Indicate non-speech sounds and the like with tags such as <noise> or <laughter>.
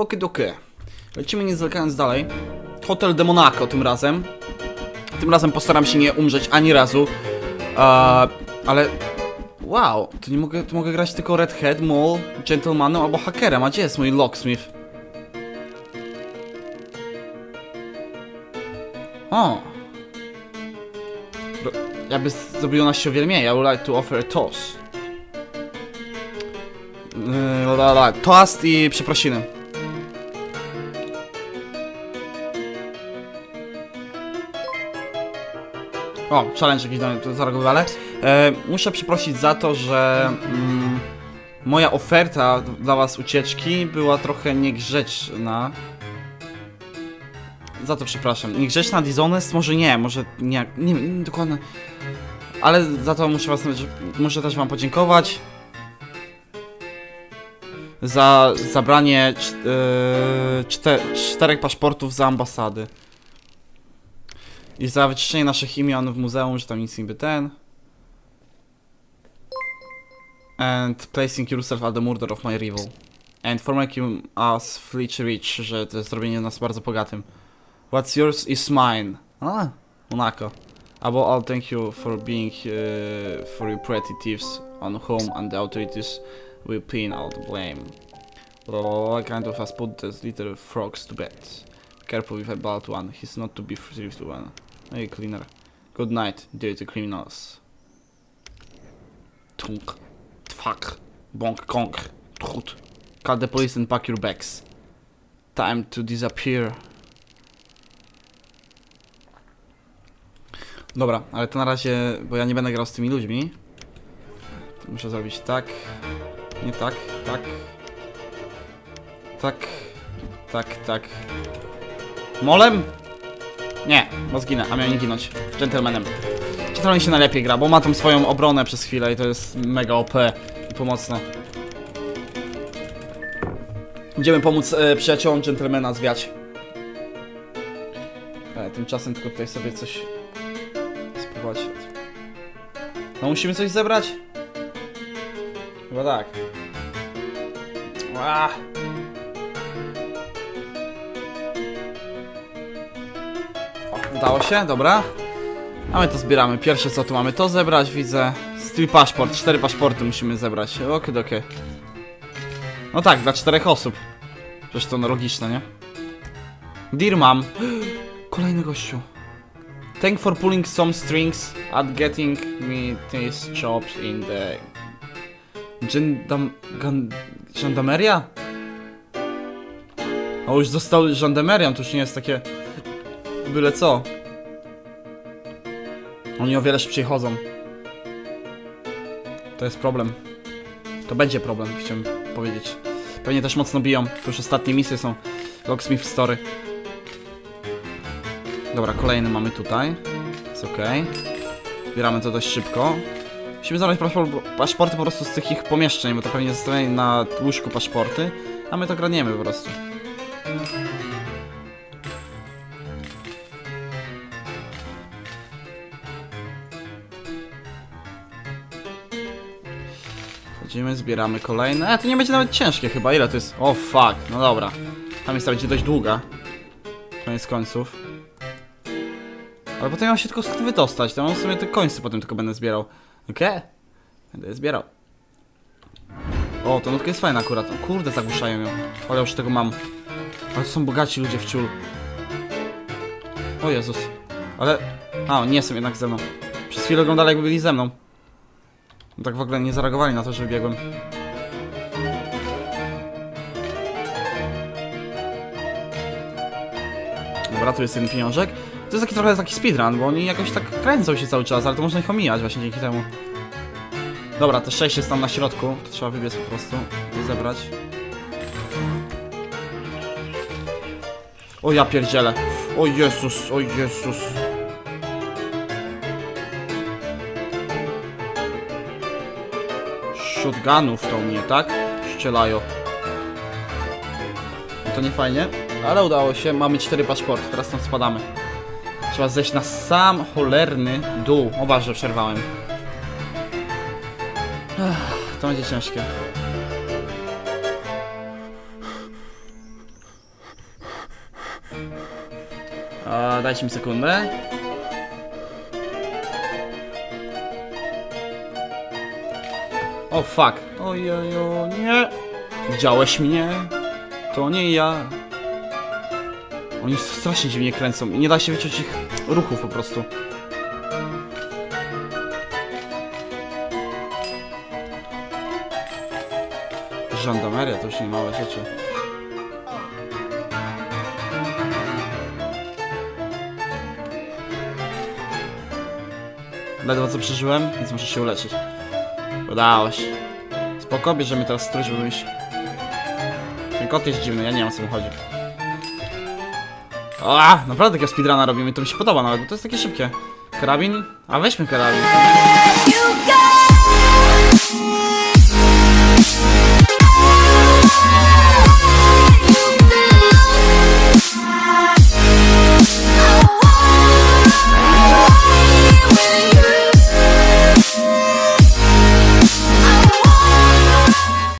Okidokie. Lecimy nie zwlekając dalej. Hotel de Monaco tym razem. Tym razem postaram się nie umrzeć ani razu. Eee, ale... Wow, to nie mogę, to mogę grać tylko Red Head, Mole, Gentlemanem albo Hackerem. A gdzie jest mój Locksmith? O! Ro- Jakby zrobiło nas się mniej. I would like to offer a toast. Yy, la, la, toast i przeprosiny. O, challenge jakiś do mnie tu zareagowali. E, muszę przeprosić za to, że mm, moja oferta dla was ucieczki była trochę niegrzeczna. Za to przepraszam. Niegrzeczna, dishonest? Może nie, może nie, nie, nie dokładnie. Ale za to muszę was, muszę też wam podziękować. Za zabranie czter, czterech paszportów za ambasady. I za wyczyszczenie naszych imion w muzeum, że tam nic niby ten. And placing yourself at the murder of my rival. And for making us fleet rich, że to jest zrobienie nas bardzo bogatym. What's yours is mine. A, Monaco. Above all, thank you for being uh, for your pretty thieves on whom and the authorities will pin all the blame. Well, kind of has put these little frogs to bed. Be careful with about one, he's not to be thrift one. Hey, cleaner. Good night, dirty criminals. Tunk. Fuck. Bonk konk. Tchut. Call the police and pack your bags. Time to disappear. Dobra, ale to na razie, bo ja nie będę grał z tymi ludźmi. To muszę zrobić tak. Nie tak, tak. Tak. Tak, tak. Molem? Nie, bo zginę, a miałem nie ginąć. Gentlemanem. Gentleman się najlepiej gra, bo ma tą swoją obronę przez chwilę i to jest mega OP i pomocne. Idziemy pomóc e, przyjaciołom Gentlemana zwiać. E, tymczasem tylko tutaj sobie coś spróbować. No musimy coś zebrać? Chyba tak. Ła. Udało się, dobra. A my to zbieramy. Pierwsze co tu mamy to zebrać, widzę. Styl paszport, cztery paszporty musimy zebrać. Okej, okej. No tak, dla czterech osób. Przecież to no logiczne, nie? Dear mom. <gasps> Kolejny gościu. Thank for pulling some strings at getting me these jobs in the... Gendam... Gan... Gendarmeria? O, już został żandarmerią, to już nie jest takie... Byle co. Oni o wiele szybciej chodzą. To jest problem. To będzie problem, chciałem powiedzieć. Pewnie też mocno biją. To już ostatnie misje są. Locksmith Story. Dobra, kolejny mamy tutaj. Jest ok. Zbieramy to dość szybko. Musimy zabrać paszpor- paszporty po prostu z tych ich pomieszczeń, bo to pewnie zostawieni na łóżku paszporty. A my to kradniemy po prostu. Chodzimy, zbieramy kolejne. E, to nie będzie nawet ciężkie chyba. Ile to jest? O, fuck. No dobra. Tam jest będzie dość długa. Koniec końców. Ale potem mam się tylko stąd wydostać. To mam sobie te końce potem tylko będę zbierał. Okej? Będę je zbierał. O, ta nutka jest fajna akurat. O, kurde, zagłuszają ją. Ale już tego mam. Ale to są bogaci ludzie w ciul. O Jezus. Ale... A, nie są jednak ze mną. Przez chwilę oglądali jakby byli ze mną. No tak w ogóle nie zareagowali na to, że biegłem. Dobra, tu jest jeden pieniążek. To jest taki trochę taki speedrun, bo oni jakoś tak kręcą się cały czas, ale to można ich omijać właśnie dzięki temu. Dobra, te 6 jest tam na środku, to trzeba wybiec po prostu, to zebrać. O ja pierdzielę. O Jezus, o Jezus. shotgunów to mnie, tak? Strzelają. To nie fajnie, ale udało się. Mamy cztery paszporty, teraz tam spadamy. Trzeba zejść na sam cholerny dół. Obaż, że przerwałem. Ech, to będzie ciężkie. Dajcie mi sekundę. O fuck. Ojojo, nie. Widziałeś mnie? To nie ja. Oni strasznie dziwnie kręcą i nie da się wyczuć ich ruchów po prostu. Żandameria to już nie małe rzeczy. Ledwo co przeżyłem, więc muszę się uleczyć. Udało się. Spoko, bierzemy teraz strój, żeby iść. Ten kot jest dziwny, ja nie wiem o co mu chodzi. A, naprawdę takiego speedruna robimy, to mi się podoba nawet, bo to jest takie szybkie. Karabin? A weźmy karabin.